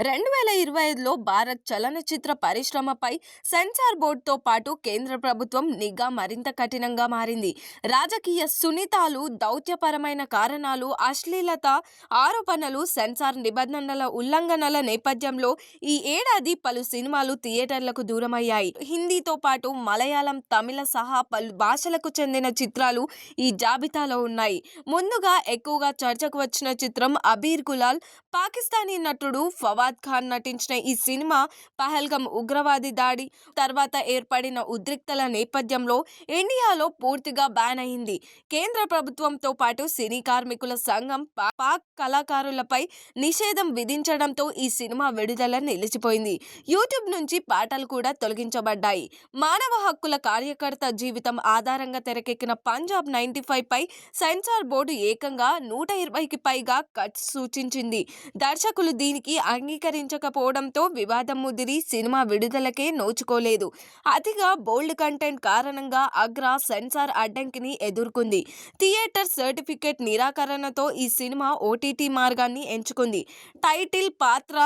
రెండు వేల ఇరవై ఐదులో భారత్ చలనచిత్ర పరిశ్రమపై సెన్సార్ బోర్డుతో పాటు కేంద్ర ప్రభుత్వం నిఘా మరింత కఠినంగా మారింది. రాజకీయ సున్నితాలు దౌత్యపరమైన కారణాలు అశ్లీలత ఆరోపణలు సెన్సార్ నిబంధనల ఉల్లంఘనల నేపథ్యంలో ఈ ఏడాది పలు సినిమాలు థియేటర్లకు దూరమయ్యాయి. హిందీతో పాటు మలయాళం తమిళ సహా పలు భాషలకు చెందిన చిత్రాలు ఈ జాబితాలో ఉన్నాయి. ముందుగా ఎక్కువగా చర్చకు వచ్చిన చిత్రం అబీర్ గులాల్ పాకిస్తానీ నటుడు ఫవా ఫవాద్ ఖాన్ నటించిన ఈ సినిమా పహల్గం ఉగ్రవాది దాడి తర్వాత ఏర్పడిన ఉద్రిక్తల నేపథ్యంలో ఇండియాలో పూర్తిగా బ్యాన్ అయింది. కేంద్ర ప్రభుత్వంతో పాటు సినీ కార్మికుల సంఘం పాక్ కళాకారులపై నిషేధం విధించడంతో ఈ సినిమా విడుదల నిలిచిపోయింది. యూట్యూబ్ నుంచి పాటలు కూడా తొలగించబడ్డాయి. మానవ హక్కుల కార్యకర్త జీవితం ఆధారంగా తెరకెక్కిన పంజాబ్ నైన్టీ ఫైవ్ పై సెన్సార్ బోర్డు ఏకంగా నూట ఇరవైకి పైగా కట్స్ సూచించింది. దర్శకులు దీనికి అంగీకరించకపోవడంతో వివాదం ముదిరి సినిమా విడుదలకే నోచుకోలేదు. అతిగా బోల్డ్ కంటెంట్ కారణంగా అగ్రా సెన్సార్ అడ్డంకిని ఎదుర్కొంది. థియేటర్ సర్టిఫికేట్ నిరాకరణతో ఈ సినిమా ఓటీటీ మార్గాన్ని ఎంచుకుంది. టైటిల్ పాత్ర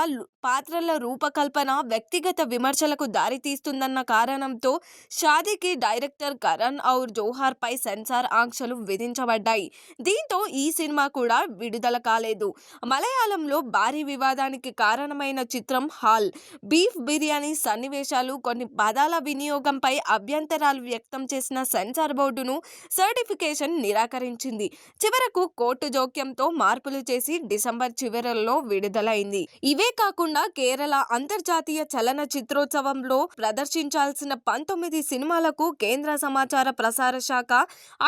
పాత్రల రూపకల్పన వ్యక్తిగత విమర్శలకు దారితీస్తుందన్న కారణంతో షాదీకి డైరెక్టర్ కరణ్ ఔర్ జోహార్ పై సెన్సార్ ఆంక్షలు విధించబడ్డాయి. దీంతో ఈ సినిమా కూడా విడుదల కాలేదు. మలయాళంలో భారీ వివాదానికి కారణం కారణమైన చిత్రం హాల్. బీఫ్ బిర్యానీ సన్నివేశాలు కొన్ని పదాల వినియోగంపై అభ్యంతరాలు వ్యక్తం చేసిన సెన్సార్ బోర్డును సర్టిఫికేషన్ నిరాకరించింది. చివరకు కోర్టు జోక్యంతో మార్పులు చేసి డిసెంబర్ చివరల్లో విడుదలైంది. ఇవే కాకుండా కేరళ అంతర్జాతీయ చలన చిత్రోత్సవంలో ప్రదర్శించాల్సిన పంతొమ్మిది సినిమాలకు కేంద్ర సమాచార ప్రసార శాఖ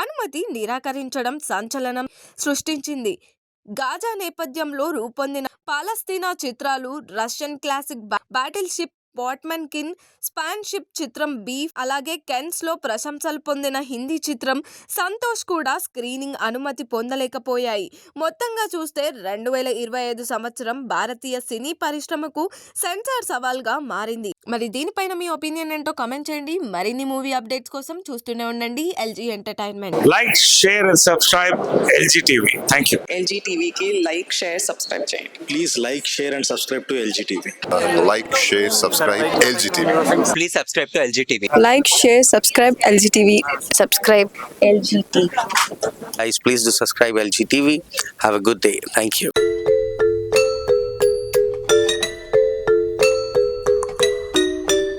అనుమతి నిరాకరించడం సంచలనం సృష్టించింది. గాజా నేపథ్యంలో రూపొందిన పాలస్తీనా చిత్రాలు Russian classic battleship Potemkin స్పాన్ షిప్ చిత్రం బీఫ్ అలాగే కెన్స్లో ప్రశంసలు పొందిన హిందీ చిత్రం సంతోష్ కూడా స్క్రీనింగ్ అనుమతి పొందలేకపోయాయి మొత్తంగా చూస్తే రెండు వేల ఇరవై ఐదు సంవత్సరం భారతీయ సినీ పరిశ్రమకు సెన్సార్ సవాల్గా మారింది మరి దీనిపైన మీ ఒపీనియన్ ఏంటో కామెంట్ చేయండి మరిన్ని మూవీ అప్డేట్స్ కోసం చూస్తూనే ఉండండి LG entertainment like, share, and subscribe LG TV. Thank you. LG టీవీకి లైక్ షేర్ సబ్స్క్రైబ్ చేయండి Please like, share, and subscribe to LGTV. like, share, subscribe LGTV. Please subscribe to LGTV. like share subscribe lgtv subscribe lgt Guys, please do subscribe LGTV. Have a good day. Thank you.